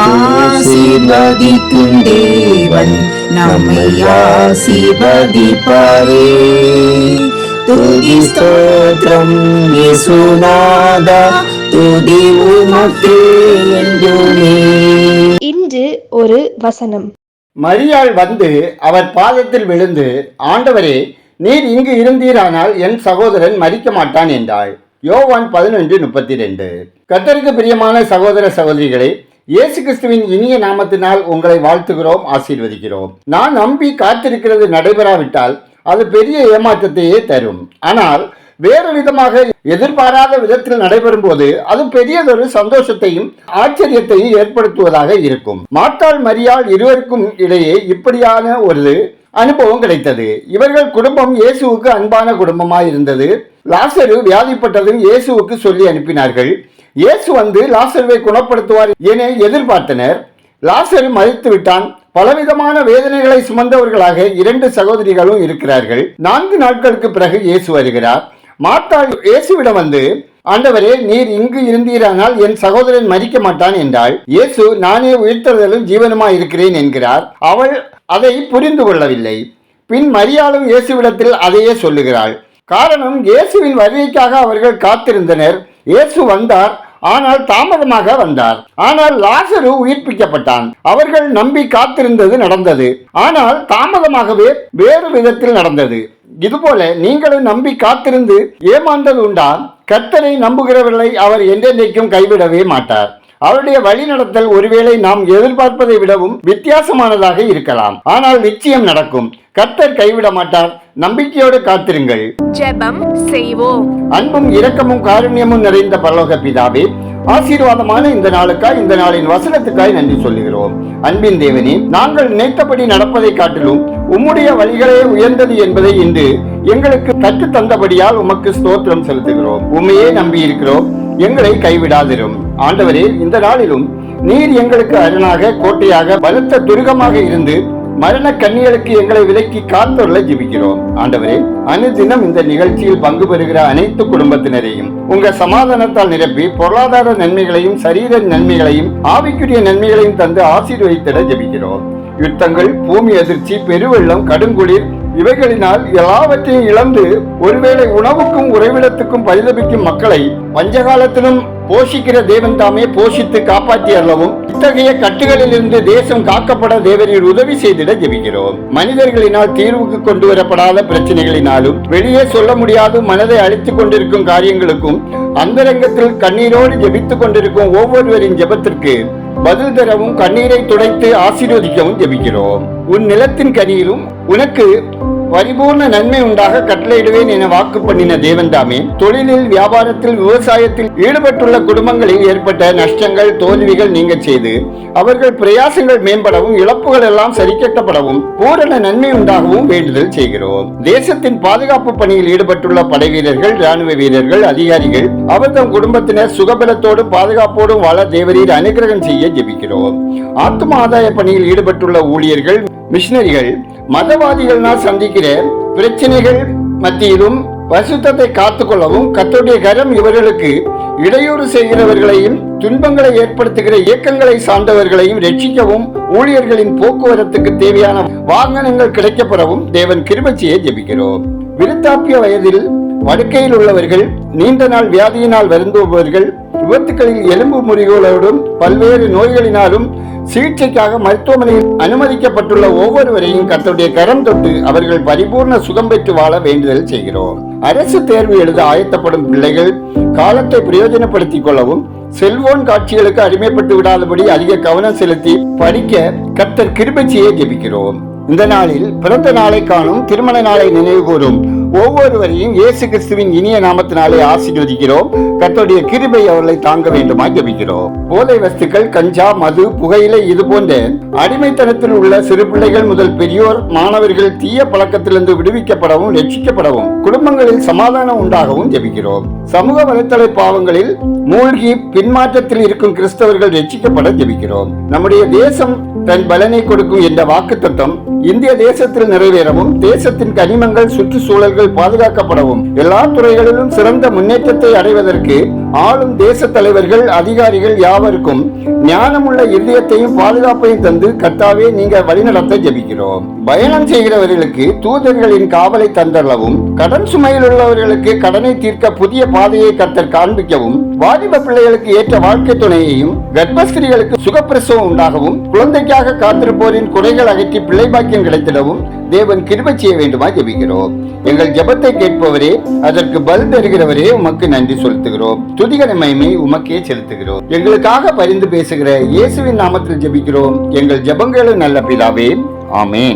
ஆசீர்வதிக்கும் தேவன் நம்மை ஆசீர்வதிப்பாரே. துதி ஸ்தோத்திரம் இயேசுநாதா துதி உமக்கே என்றுமே. இன்று ஒரு வசனம். மரியாள் வந்து அவர் பாதத்தில் விழுந்து ஆண்டவரே நீர் இங்கு இருந்தீரானால் என் சகோதரன் மரிக்க மாட்டான் என்றாள். யோவான் பதினொன்று முப்பத்தி ரெண்டு. கத்தருக்கு பிரியமான சகோதர சகோதரிகளே இயேசு கிறிஸ்துவின் இனிய நாமத்தினால் உங்களை வாழ்த்துகிறோம் ஆசீர்வதிக்கிறோம். நான் நம்பி காத்திருக்கிறது நடைபெறாவிட்டால் அது பெரிய ஏமாற்றத்தையே தரும். ஆனால் வேறு விதமாக எதிர்பாராத விதத்தில் நடைபெறும் போது அது பெரியதொரு சந்தோஷத்தையும் ஆச்சரியத்தையும் ஏற்படுத்துவதாக இருக்கும். மாத்தாள் மரியாள் இருவருக்கும் இடையே இப்படியான ஒரு அனுபவம் கிடைத்தது. இவர்கள் குடும்பம் இயேசுவுக்கு அன்பான குடும்பமாய் இருந்தது லாசரு வியாதிப்பட்டதும் இயேசுவுக்கு சொல்லி அனுப்பினார்கள். இயேசு வந்து லாசருவை குணப்படுத்துவார் என எதிர்பார்த்தனர். லாசர் மறித்து விட்டான் பலவிதமான வேதனைகளை சுமந்தவர்களாக இரண்டு சகோதரிகளும் இருக்கிறார்கள். நான்கு நாட்களுக்கு பிறகு இயேசு வருகிறார். மாத்தாள் இயேசுவிடம் வந்து ஆண்டவரே நீர் இங்கு இருந்தீரானால் என் சகோதரன் மறிக்க மாட்டான் என்றாள். இயேசு நானே உயிர்த்தெழுதலும் ஜீவனுமாய் இருக்கிறேன் என்கிறார். அவள் அதை புரிந்து கொள்ளவில்லை. பின் மரியாளும் இயேசுவிடத்தில் அதையே சொல்லுகிறாள். காரணம் இயேசுவின் வருகைக்காக அவர்கள் காத்திருந்தனர். இயேசு வந்தார். ஆனால் தாமதமாக வந்தார். ஆனால் லாசரு உயிர்ப்பிக்கப்பட்டான். அவர்கள் நம்பி காத்திருந்தது நடந்தது. ஆனால் தாமதமாகவே வேறு விதத்தில் நடந்தது. இதுபோல நீங்களும் நம்பி காத்திருந்து ஏமாந்தது உண்டா? கர்த்தரை நம்புகிறவர்களை அவர் என்றென்றைக்கும் கைவிடவே மாட்டார். அவருடைய வழிநடத்தல் ஒருவேளை நாம் எதிர்பார்ப்பதை விடவும் வித்தியாசமானதாக இருக்கலாம். ஆனால் நிச்சயம் நடக்கும். கர்த்தர் கைவிட மாட்டார். நம்பிக்கையோடு காத்திருங்கள். ஜெபம் செய்வோம். அன்பும் இரக்கமும் காருண்யமும் நிறைந்த பரலோக பிதாவே ஆசீர்வாதமான இந்த நாளுக்காய் இந்த நாளின் வசனத்துக்காய் நன்றி சொல்லுகிறோம். அன்பின் தேவனே நாங்கள் நினைத்தபடி நடப்பதை காட்டிலும் உம்முடைய வழிகளே உயர்ந்தது என்பதை இன்று எங்களுக்கு கற்று தந்தபடியால் உமக்கு ஸ்தோத்திரம் செலுத்துகிறோம். உண்மையே நம்பி இருக்கிறோம் எங்களை கைவிடாதிரும். ஆண்டவரே இந்த நாளிலும் நீர் எங்களுக்கு அரணாக கோட்டையாக பலத்த துருகமாக இருந்து மரண கண்ணியலுக்கு எங்களை விலக்கி காத்தொருளை ஜெபிக்கிறோம் ஆண்டவரே அனுதினம் இந்த நிகழ்ச்சியில் பங்கு பெறுகிற அனைத்து குடும்பத்தினரையும் உங்க சமாதானத்தால் நிரப்பி பொருளாதார நன்மைகளையும் சரீர நன்மைகளையும் ஆவிக்குரிய நன்மைகளையும் தந்து ஆசீர்வதித்திட ஜெபிக்கிறோம். யுத்தங்கள் பூமி அதிர்ச்சி பெருவெள்ளம் கடுங்குளிர் இவைகளினால் எல்லாவற்றையும் இழந்து ஒருவேளை உணவுக்கும் உறைவிடத்துக்கும் பரிதபிக்கும் மக்களை பஞ்சகாலத்திலும் போஷிக்கிற தேவன் தாமே போஷித்து காப்பாற்றி அல்லவும் இத்தகைய கட்டுகளிலிருந்து தேசம் காக்கப்பட தேவரீர் உதவி செய்திட ஜெபிக்கிறோம். மனிதர்களினால் தீர்வுக்கு கொண்டு வரப்படாத பிரச்சனைகளினாலும் வெளியே சொல்ல முடியாது மனதை அழித்துக் கொண்டிருக்கும் காரியங்களுக்கும் அந்தரங்கத்தில் கண்ணீரோடு ஜெபித்துக் கொண்டிருக்கும் ஒவ்வொருவரின் ஜெபத்திற்கு பதில் தரவும் கண்ணீரை துடைத்து ஆசீர்வதிக்கவும் ஜெபிக்கிறோம். உன் நிலத்தின் கனியிலும் உனக்கு பரிபூர்ண நன்மை உண்டாக கட்டளையிடுவேன் என வாக்கு பண்ணின தேவன்தாமே. தொழிலில் வியாபாரத்தில் விவசாயத்தில் ஈடுபட்டுள்ள குடும்பங்களில் ஏற்பட்ட நஷ்டங்கள் தோல்விகள் நீங்க செய்து அவர்கள் பிரயாசங்கள் மேம்படவும் இழப்புகள் எல்லாம் சரிக்கட்டப்படவும் பூரண நன்மை உண்டாகவும் வேண்டுதல் செய்கிறோம். தேசத்தின் பாதுகாப்பு பணியில் ஈடுபட்டுள்ள படை வீரர்கள் ராணுவ வீரர்கள் அதிகாரிகள் அவர்தம் குடும்பத்தினர் சுகபலத்தோடும் பாதுகாப்போடும் வாழ தேவரீர் அனுகிரகம் செய்ய ஜெபிக்கிறோம். ஆத்ம ஆதாய பணியில் ஈடுபட்டுள்ள ஊழியர்கள் மிஷினரிகள் மதவாதிகளால் சந்திக்கிற பிரச்சனைகள் மத்தியிலும் பரிசுத்தத்தை காத்துக்கொள்ளவும் கர்த்தருடைய கரம் இவர்களுக்கு இடையூறு செய்கிறவர்களையும் துன்பங்களை ஏற்படுத்துகிற இயக்கங்களை சார்ந்தவர்களையும் ரட்சிக்கவும் ஊழியர்களின் போக்குவரத்துக்கு தேவையான வாகனங்கள் கிடைக்கப்பெறவும் தேவன் கிருபச்சியை ஜெபிக்கிறோம். விருத்தாப்பிய வயதில் படுக்கையில் உள்ளவர்கள் நீண்ட நாள் வியாதியினால் வருந்துபவர்கள் விபத்துகளில் எலும்பு முறிகளோடும் பல்வேறு நோய்களினாலும் சிகிச்சைக்காக மருத்துவமனையில் அனுமதிக்கப்பட்டுள்ள ஒவ்வொருவரையும் கத்தருடைய கரம் தொட்டு அவர்கள் பரிபூர்ண சுகம் பெற்று வாழ வேண்டுதல் செய்கிறோம். அரசு தேர்வு எழுத ஆயத்தப்படும் பிள்ளைகள் காலத்தை பிரயோஜனப்படுத்திக் கொள்ளவும் செல்போன் காட்சிகளுக்கு அடிமைப்பட்டு விடாதபடி அதிக கவனம் செலுத்தி படிக்க கத்தர் கிருபச்சியை ஜெபிக்கிறோம். இந்த நாளில் பிறந்த நாளை காணும் திருமண நாளை நினைவு கூறும் ஒவ்வொருவரையும் இயேசு கிறிஸ்துவின் இனிய நாமத்தினாலே ஆசீர்வதிக்கிறோம். கத்தோடைய கிருபை அவர்களை தாங்க வேண்டுமா ஜெபிக்கிறோம் போதை வஸ்துக்கள் கஞ்சா மது புகையிலை இது போன்ற அடிமைத்தனத்தில் உள்ள சிறு பிள்ளைகள் முதல் பெரியோர் மாணவர்கள் தீய பழக்கத்திலிருந்து விடுவிக்கப்படவும் ரட்சிக்கப்படவும் குடும்பங்களில் சமாதானம் உண்டாகவும் ஜெபிக்கிறோம். சமூக வலைத்தள பாவங்களில் மூழ்கி பின்மாற்றத்தில் இருக்கும் கிறிஸ்தவர்கள் ரட்சிக்கப்பட ஜெபிக்கிறோம். நம்முடைய தேசம் தன் பலனை கொடுக்கும் என்ற வாக்குத்தத்தம் இந்திய தேசத்தில் நிறைவேறவும் தேசத்தின் கனிமங்கள் சுற்றுச்சூழல்கள் பாதுகாக்கப்படவும் எல்லா துறைகளிலும் சிறந்த முன்னேற்றத்தை அடைவதற்கு ஆளும் தேச தலைவர்கள் அதிகாரிகள் யாவருக்கும் ஞானமுள்ள இதயத்தையும் பாதுகாப்பையும் தந்து கர்த்தாவே நீங்க வழிநடத்த ஜபிக்கிறோம். பயணம் செய்கிறவர்களுக்கு தூதர்களின் காவலை தந்தளவும் கடன் சுமையில் உள்ளவர்களுக்கு கடனை தீர்க்க புதிய பாதையை கர்த்தர் காண்பிக்கவும் வாலிப பிள்ளைகளுக்கு ஏற்ற வாழ்க்கை துணையையும் கர்ப்பஸ்திரிகளுக்கு சுகப்பிரசவம் உண்டாகவும் குழந்தைக்காக காத்திருப்போரின் குறைகள் அகற்றி பிள்ளை பாக்கியம் கிடைத்திடவும் தேவன் கிருபை செய்ய வேண்டுமா ஜெபிக்கிறோம். எங்கள் ஜெபத்தை கேட்பவரே அதற்கு பல் தருகிறவரே உமக்கு நன்றி செலுத்துகிறோம். துதிகர மயமை உமக்கே செலுத்துகிறோம். எங்களுக்காக பரிந்து பேசுகிற இயேசுவின் நாமத்தில் ஜெபிக்கிறோம். எங்கள் ஜெபங்களும் நல்ல பிதாவே. ஆமே